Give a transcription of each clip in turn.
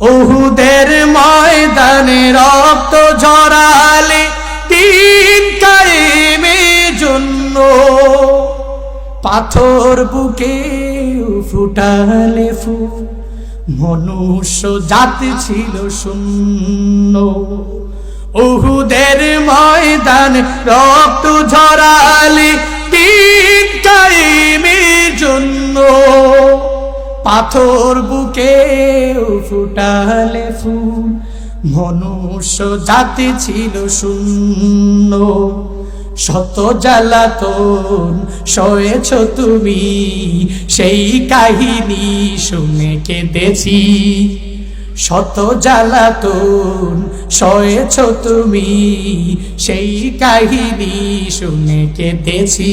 ওহুদের ময়দানে রক্ত ঝরালে তিন কায়েমে জন্য পাথর বুকে ফুটালে ফু মনুষ্য জাতি ছিল শূন্য। উহুদের ময়দান রক্ত ঝরালে পাথর বুকে ফুটালে ফুল। মনুষ্য জাতি ছিল শূন্য। শত জ্বালাতন সয়েছ তুমি, সেই কাহিনী শুনে কেঁদেছি। শত জ্বালাতন সয়েছ তুমি, সেই কাহিনী শুনে কেঁদেছি।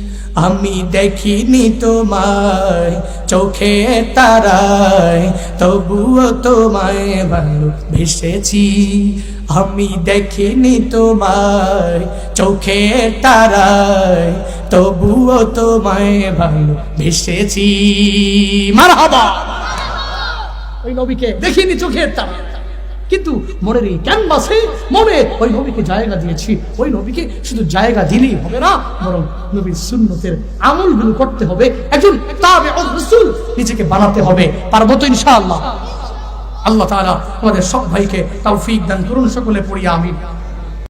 আমি দেখিনি তোমায়, চোখে তারায়, তবুও তোমায় ভালো ভেসেছি আমি দেখিনি তোমায়, চোখে তারায়, তবুও তোমায় ভালোবেসেছি। মারহাবা! ওই নবীকে দেখিনি চোখের তারা কিন্তু মনের এই ক্যানভাসে মনে ওই নবীকে জায়গা দিয়েছি। ওই নবীকে শুধু জায়গা দিলেই হবে না, বরং নবীর সুন্নতের আমলগুলো করতে হবে। একজন তাবে রসুল নিজেকে বানাতে হবে। পারব তো ইনশাআল্লাহ? আল্লাহ তাআলা আমাদের সব ভাইকে তাও তৌফিক দান করুন, সকলে পড়িয়া আমিন।